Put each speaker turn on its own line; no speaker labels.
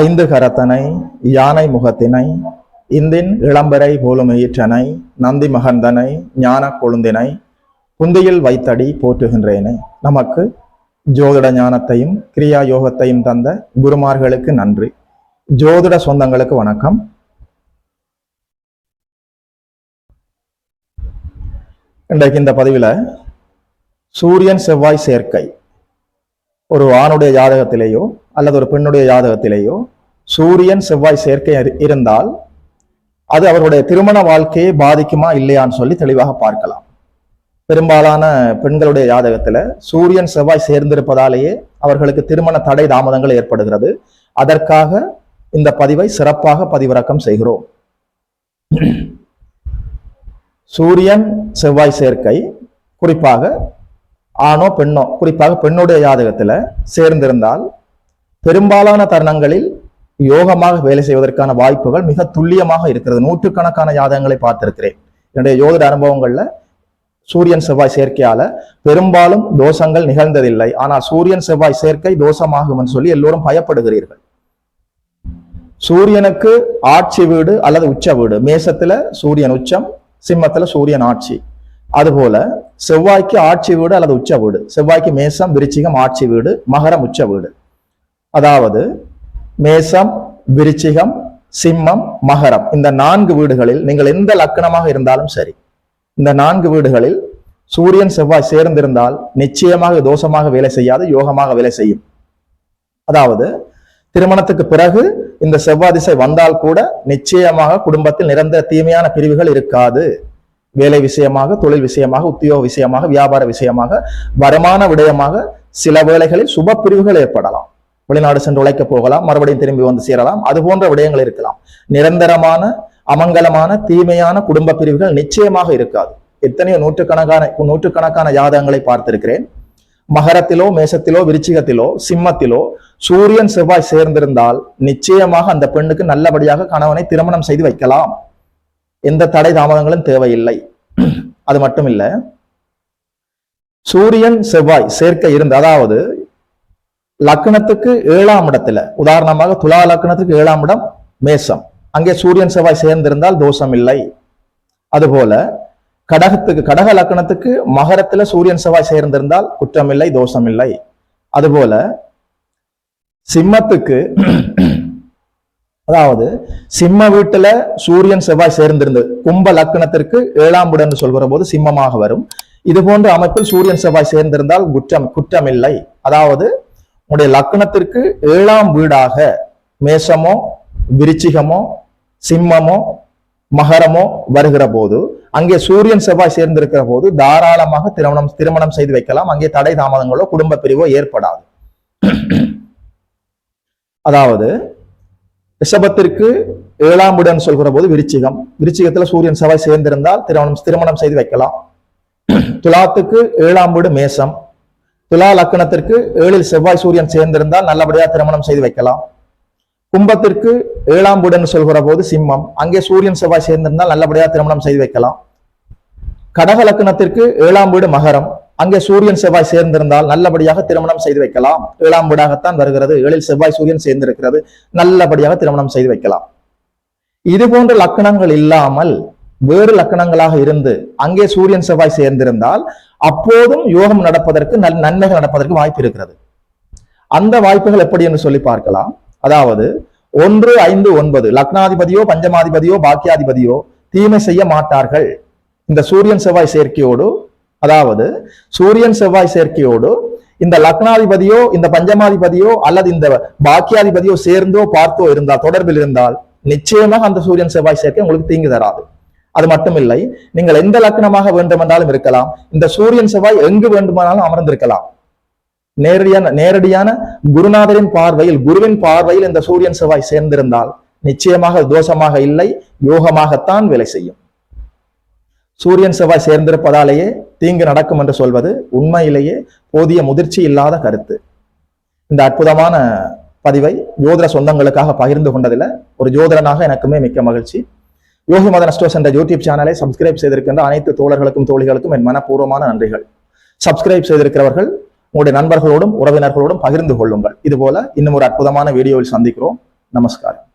ஐந்து கரத்தனை யானை முகத்தினை இந்தின் இளம்பரை போலுமையிற்றனை நந்தி மகந்தனை ஞான கொழுந்தினை குந்தியில் வைத்தடி போற்றுகின்றேனே. நமக்கு ஜோதிட ஞானத்தையும் கிரியா யோகத்தையும் தந்த குருமார்களுக்கு நன்றி. ஜோதிட சொந்தங்களுக்கு வணக்கம். இன்றைக்கு இந்த பதிவில் சூரியன் செவ்வாய் சேர்க்கை ஒரு ஆணுடைய ஜாதகத்திலேயோ அல்லது ஒரு பெண்ணுடைய ஜாதகத்திலேயோ சூரியன் செவ்வாய் சேர்க்கை இருந்தால் அது அவருடைய திருமண வாழ்க்கையை பாதிக்குமா இல்லையான்னு சொல்லி தெளிவாக பார்க்கலாம். பெரும்பாலான பெண்களுடைய ஜாதகத்துல சூரியன் செவ்வாய் சேர்ந்திருப்பதாலேயே அவர்களுக்கு திருமண தடை தாமதங்கள் ஏற்படுகிறது. அதற்காக இந்த பதிவை சிறப்பாக பதிவிறக்கம் செய்கிறோம். சூரியன் செவ்வாய் சேர்க்கை குறிப்பாக ஆணோ பெண்ணோ குறிப்பாக பெண்ணுடைய ஜாதகத்துல சேர்ந்திருந்தால் பெரும்பாலான தருணங்களில் யோகமாக வேலை செய்வதற்கான வாய்ப்புகள் மிக துல்லியமாக இருக்கிறது. நூற்றுக்கணக்கான ஜாதகங்களை பார்த்திருக்கிறேன். என்னுடைய யோதிட அனுபவங்கள்ல சூரியன் செவ்வாய் சேர்க்கையால பெரும்பாலும் தோஷங்கள் நிகழ்ந்ததில்லை. ஆனால் சூரியன் செவ்வாய் சேர்க்கை தோஷமாகும் என்று சொல்லி எல்லோரும் பயப்படுகிறீர்கள். சூரியனுக்கு ஆட்சி வீடு அல்லது உச்ச வீடு. மேசத்துல சூரியன் உச்சம் சிம்மத்துல சூரியன் ஆட்சி. அதுபோல செவ்வாய்க்கு ஆட்சி வீடு அல்லது உச்ச வீடு. செவ்வாய்க்கு மேசம் விருச்சிகம் ஆட்சி வீடு மகரம் உச்ச வீடு. அதாவது மேசம் விருச்சிகம் சிம்மம் மகரம். இந்த நான்கு வீடுகளில் நீங்கள் எந்த லக்கணமாக இருந்தாலும் சரி இந்த நான்கு வீடுகளில் சூரியன் செவ்வாய் சேர்ந்திருந்தால் நிச்சயமாக தோஷமாக வேலை செய்யாது யோகமாக வேலை செய்யும். அதாவது திருமணத்துக்கு பிறகு இந்த செவ்வாய் திசை வந்தால் கூட நிச்சயமாக குடும்பத்தில் நிரந்தர தீமையான பிரிவுகள் இருக்காது. வேலை விஷயமாக தொழில் விஷயமாக உத்தியோக விஷயமாக வியாபார விஷயமாக வருமான விடயமாக சில வேளைகளில் சுப பிரிவுகள் ஏற்படலாம். வெளிநாடு சென்று உழைக்க போகலாம் மறுபடியும் திரும்பி வந்து சேரலாம். அது போன்ற விடயங்கள் இருக்கலாம். நிரந்தரமான அமங்கலமான தீமையான குடும்ப பிரிவுகள் நிச்சயமாக இருக்காது. எத்தனையோ நூற்றுக்கணக்கான நூற்றுக்கணக்கான ஜாதகங்களை பார்த்திருக்கிறேன். மகரத்திலோ மேசத்திலோ விருச்சிகத்திலோ சிம்மத்திலோ சூரியன் செவ்வாய் சேர்ந்திருந்தால் நிச்சயமாக அந்த பெண்ணுக்கு நல்லபடியாக கணவனை திருமணம் செய்து வைக்கலாம். எந்த தடை தாமதங்களும் தேவையில்லை. அது மட்டும் இல்லை சூரியன் செவ்வாய் சேர்க்க இருந்து அதாவது லக்னத்துக்கு ஏழாம் இடத்துல. உதாரணமாக துலா லக்னத்துக்கு ஏழாம் இடம் மேசம் அங்கே சூரியன் செவ்வாய் சேர்ந்திருந்தால் தோஷம் இல்லை அதுபோல கடகத்துக்கு கடக லக்னத்துக்கு மகரத்துல சூரியன் செவ்வாய் சேர்ந்திருந்தால் குற்றமில்லை தோஷமில்லை. அதுபோல சிம்மத்துக்கு அதாவது சிம்ம வீட்டுல சூரியன் செவ்வாய் சேர்ந்திருந்து கும்ப லக்னத்திற்கு ஏழாம் இடம் சொல்கிற போது சிம்மமாக வரும். இது போன்ற அமைப்பில் சூரியன் செவ்வாய் சேர்ந்திருந்தால் குற்றம் குற்றமில்லை. அதாவது உங்களுடைய லக்னத்திற்கு ஏழாம் வீடாக மேஷமோ விருச்சிகமோ சிம்மமோ மகரமோ வருகிற போது அங்கே சூரியன் செவ்வாய் சேர்ந்திருக்கிற போது தாராளமாக திருமணம் திருமணம் செய்து வைக்கலாம். அங்கே தடை தாமதங்களோ குடும்ப பிரிவோ ஏற்படாது. அதாவது ரிஷபத்திற்கு ஏழாம் வீடுன்னு சொல்கிற போது விருச்சிகம். விருச்சிகத்துல சூரியன் செவ்வாய் சேர்ந்திருந்தால் திருமணம் திருமணம் செய்து வைக்கலாம். துலாத்துக்கு ஏழாம் வீடு மேசம் துலா லக்கணத்திற்கு ஏழில் செவ்வாய் சூரியன் சேர்ந்திருந்தால் நல்லபடியாக திருமணம் செய்து வைக்கலாம். கும்பத்திற்கு ஏழாம் வீடுன்னு சொல்கிற போது சிம்மம். அங்கே சூரியன் செவ்வாய் சேர்ந்திருந்தால் நல்லபடியா திருமணம் செய்து வைக்கலாம். கடக லக்கணத்திற்கு ஏழாம் வீடு மகரம். அங்கே சூரியன் செவ்வாய் சேர்ந்திருந்தால் நல்லபடியாக திருமணம் செய்து வைக்கலாம். ஏழாம் வீடாகத்தான் வருகிறது. ஏழில் செவ்வாய் சூரியன் சேர்ந்திருக்கிறது. நல்லபடியாக திருமணம் செய்து வைக்கலாம். இது போன்ற லக்கணங்கள் இல்லாமல் வேறு லக்கணங்களாக இருந்து அங்கே சூரியன் செவ்வாய் சேர்ந்திருந்தால் அப்போதும் யோகம் நடப்பதற்கு நல் நன்மைகள் நடப்பதற்கு வாய்ப்பு இருக்கிறது. அந்த வாய்ப்புகள் எப்படி என்று சொல்லி பார்க்கலாம். அதாவது ஒன்று ஐந்து ஒன்பது லக்னாதிபதியோ பஞ்சமாதிபதியோ பாக்கியாதிபதியோ தீமை செய்ய மாட்டார்கள். இந்த சூரியன் செவ்வாய் சேர்க்கையோடு அதாவது சூரியன் செவ்வாய் சேர்க்கையோடு இந்த லக்னாதிபதியோ இந்த பஞ்சமாதிபதியோ அல்லது இந்த பாக்கியாதிபதியோ சேர்ந்தோ பார்த்தோ இருந்தால் தொடர்பில் இருந்தால் நிச்சயமாக அந்த சூரியன் செவ்வாய் சேர்க்கை உங்களுக்கு தீங்கு தராது. அது மட்டுமில்லை நீங்கள் எந்த லக்னமாக வேண்டுமென்றாலும் இருக்கலாம். இந்த சூரியன் செவ்வாய் எங்கு வேண்டுமானாலும் அமர்ந்திருக்கலாம். நேரடியான நேரடியான குருநாதரின் பார்வையில் குருவின் பார்வையில் இந்த சூரியன் செவ்வாய் சேர்ந்திருந்தால் நிச்சயமாக தோஷமாக இல்லை யோகமாகத்தான் வேலை செய்யும். சூரியன் செவ்வாய் சேர்ந்திருப்பதாலேயே தீங்கு நடக்கும் என்று சொல்வது உண்மையிலேயே போதிய முதிர்ச்சி இல்லாத கருத்து. இந்த அற்புதமான பதிவை ஜோதிட சொந்தங்களுக்காக பகிர்ந்து கொண்டதில் ஒரு ஜோதிடனாக எனக்குமே மிக்க மகிழ்ச்சி. யோகி மதன் ஸ்டோர்ஸ் என்ற யூடியூப் சேனலை சப்ஸ்கிரைப் செய்திருக்கின்ற அனைத்து தோழர்களுக்கும் தோழிகளுக்கும் என் மனப்பூர்வமான நன்றிகள். சப்ஸ்கிரைப் செய்திருக்கிறவர்கள் உங்களுடைய நண்பர்களோடும் உறவினர்களோடும் பகிர்ந்து கொள்ளுங்கள். இதுபோல இன்னும் ஒரு அற்புதமான வீடியோவில் சந்திக்கிறோம். நமஸ்காரம்.